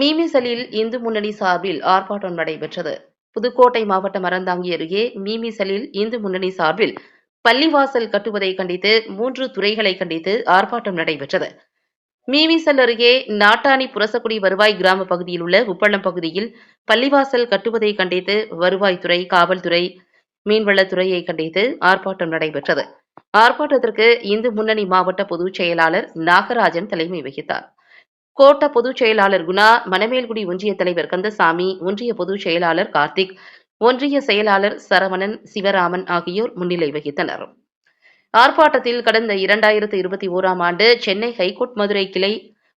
மீமிசலில் இந்து முன்னணி சார்பில் ஆர்ப்பாட்டம் நடைபெற்றது. புதுக்கோட்டை மாவட்டம் அறந்தாங்கி அருகே மீமிசலில் இந்து முன்னணி சார்பில் பள்ளிவாசல் கட்டுவதை கண்டித்து மூன்று துறைகளை கண்டித்து ஆர்ப்பாட்டம் நடைபெற்றது. மீமிசல் அருகே நாட்டாணி புரசக்குடி வருவாய் கிராம பகுதியில் உள்ள உப்பளம் பகுதியில் பள்ளிவாசல் கட்டுவதை கண்டித்து வருவாய்த்துறை காவல்துறை மீன்வளத்துறையை கண்டித்து ஆர்ப்பாட்டம் நடைபெற்றது. ஆர்ப்பாட்டத்திற்கு இந்து முன்னணி மாவட்ட பொதுச் செயலாளர் நாகராஜன் தலைமை வகித்தார். கோட்ட பொதுச் செயலாளர் குணா மணமேல்குடி ஒன்றிய தலைவர் கந்தசாமி ஒன்றிய பொதுச் செயலாளர் கார்த்திக் ஒன்றிய செயலாளர் சரவணன் சிவராமன் ஆகியோர் முன்னிலை வகித்தனர். ஆர்ப்பாட்டத்தில் கடந்த இரண்டாயிரத்து இருபத்தி ஓராம் ஆண்டு சென்னை ஹைகோர்ட் மதுரை கிளை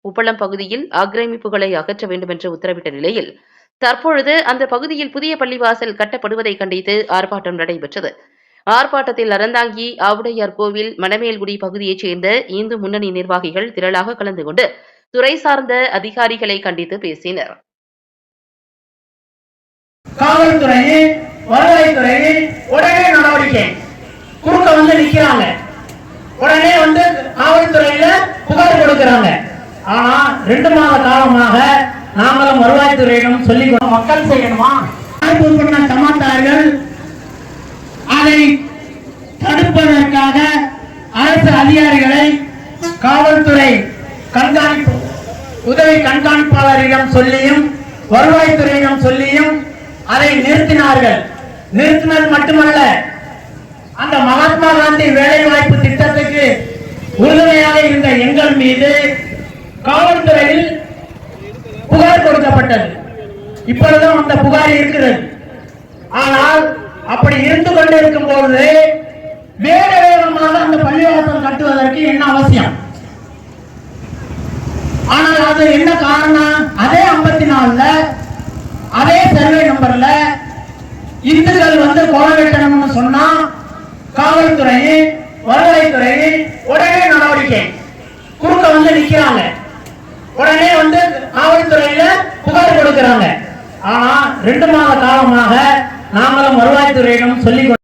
உப்பளம் பகுதியில் ஆக்கிரமிப்புகளை அகற்ற வேண்டும் என்று உத்தரவிட்ட நிலையில் தற்பொழுது அந்த பகுதியில் புதிய பள்ளிவாசல் கட்டப்படுவதை கண்டித்து ஆர்ப்பாட்டம் நடைபெற்றது. ஆர்ப்பாட்டத்தில் அறந்தாங்கி ஆவுடையார் கோவில் மணமேல்குடி பகுதியைச் சேர்ந்த இந்து முன்னணி நிர்வாகிகள் திரளாக கலந்து கொண்டு துறை சார்ந்த அதிகாரிகளை கண்டித்து பேசினர். காவல்துறை வருவாய்த்துறை உடனே நடவடிக்கை. குறுக்க வந்து நிக்கிறாங்க. உடனே வந்து காவல்துறையில புகார் கொடுக்கறாங்க. ஆனா ரெண்டு மாத காலமாக நாங்களும் வருவாய்த்துறையிடம் சொல்லி மக்கள் செய்யணுமா? பண்ண சமாத்தார்கள் அதை தடுப்பதற்காக அரசு அதிகாரிகளை காவல்துறை உதவி கண்காணிப்பாளரிடம் சொல்லியும் வருவாய்த்துறையிடம் சொல்லியும் அதை நிறுத்தினார்கள். நிறுத்தினது மட்டுமல்ல அந்த மகாத்மா காந்தி வேலை வாய்ப்பு திட்டத்துக்கு உறுதுணையாக இருந்த எங்கள் மீது காவல்துறையில் புகார் கொடுக்கப்பட்டது. இப்பொழுதும் அந்த புகார் இருக்கிறது. ஆனால் அப்படி இருந்து கொண்டிருக்கும் போது வேறு வேகமாக அந்த பள்ளிவாசம் கட்டுவதற்கு என்ன அவசியம்? ஆனால் அது என்ன காரணம்? அதே ஐம்பத்தி நாலுல அதே சர்வே நம்பர்ல இந்துக்கள் வந்து கொலை வெட்டணும்னு சொன்னா காவல்துறை வருவாய்த்துறை உடனே நடவடிக்கை. குறுக்க வந்து நிக்கிறாங்க. உடனே வந்து காவல்துறையில புகார் கொடுக்கிறாங்க. ஆனா ரெண்டு மாத காலமாக நாங்களும் வருவாய்த்துறையிடம் சொல்லிக்